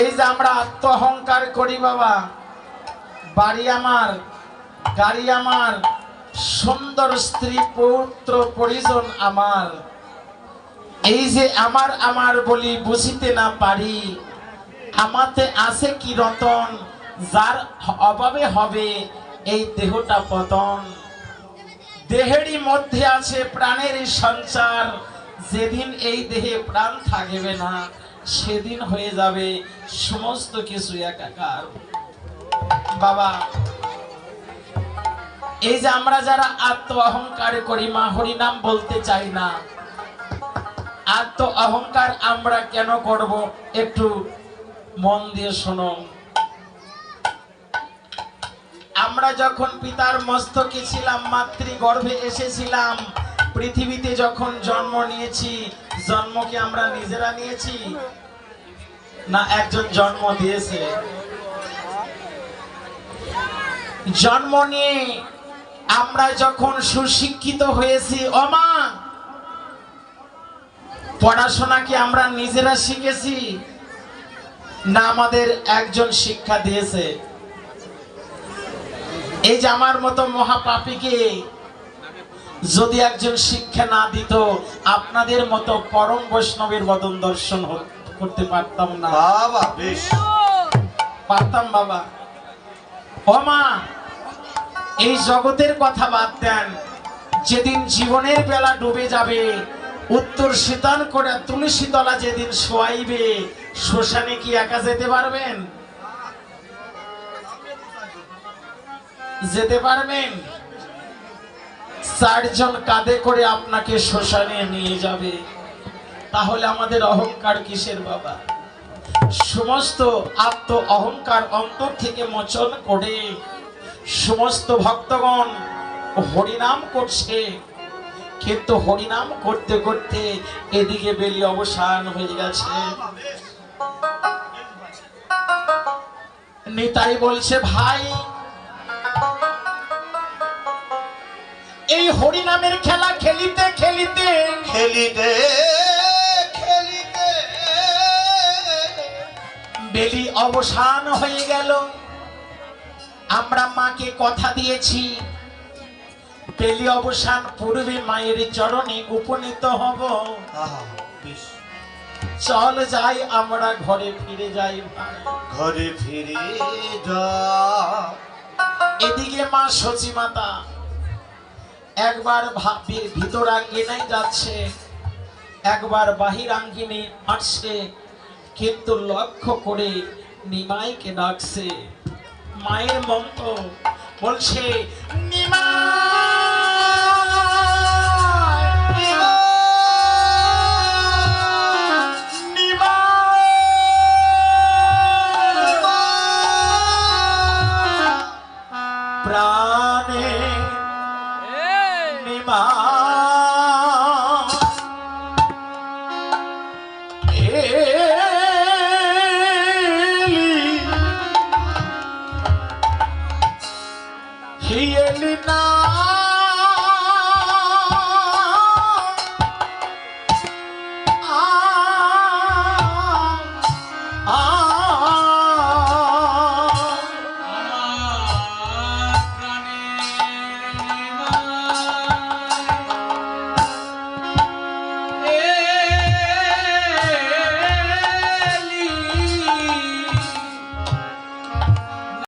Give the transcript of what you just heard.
এই যে আমরা আত্মহংকার করি বাবা, বাড়ি আমার, গাড়ি আমার, সুন্দর স্ত্রী, পুত্র, পরিজন আমার। এই যে আমার আমার বলি বুঝিতে না পারি, আমাতে আছে কি রতন, যার অভাবে হবে এই দেহটা পতন। দেহেরই মধ্যে আছে প্রাণের সঞ্চার, যেদিন এই দেহে প্রাণ থাকবে না। সেদিন হয়ে যাবে সমস্ত কিছু একাকার। বাবা, এই যে আমরা যারা আত্ম অহংকার করি, মা হরি নাম বলতে চাই না। আত্ম অহংকার আমরা কেন করব, একটু মন দিয়ে শোনো। আমরা যখন পিতার মস্তকে ছিলাম মাতৃ গর্ভে এসেছিলাম পৃথিবীতে যখন জন্ম নিয়েছি, জন্মকে আমরা নিজেরা নিয়েছি? না, একজন জন্ম দিয়েছে। জন্ম নিয়ে আমরা যখন সুশিক্ষিত হয়েছি অমা পড়াশোনা কি আমরা নিজেরা শিখেছি। না, আমাদের একজন শিক্ষা দিয়েছে। এই যে আমার মতো মহাপাপীকে যদি একজন শিক্ষা না দিত আপনাদের মতো পরম বৈষ্ণবের বদন দর্শন করতে পারতাম না। বাবা বেশ। পারতাম বাবা। ও মা এই জগতের কথা বাদ দেন। যেদিন জীবনের বেলা ডুবে যাবে উত্তর শীতান করে তুলসী তলা যেদিন শোয়াইবে শ্মশানে কি একা যেতে পারবেন? যেতে পারবেন? চারজন কাঁধে করে আপনাকে শ্মশানে নিয়ে যাবে। তাহলে আমাদের অহংকার কিসের বাবা? সমস্ত আত্ম অহংকার অন্তর থেকে মোচন করে, সমস্ত ভক্তগণ হরিনাম করছে। কিন্তু হরিনাম করতে করতে এদিকে বেলি অবসান হয়ে গেছে। নিতাই বলছে, ভাই এই হরিনামের খেলা খেলিতে খেলিতে। খেলিতে খেলিতে। বেলি অবসান হয়ে গেল। আমরা মাকে কথা দিয়েছি। বেলি অবসান পূর্বে মায়ের চরণে উপনীত হব। চল যাই আমরা ঘরে ফিরে যাই ভাই। ঘরে ফিরে যা। এদিকে মা সচি মাতা একবার ভা- ভি- ভিতর আঙ্গিনায় যাচ্ছে, একবার বাহির আঙ্গিনে আসছে, কিন্তু লক্ষ্য করে নিমাইকে ডাকছে। মায়ের মন্ত্র বলছে প্রাণে নিমা হিয়েলি না।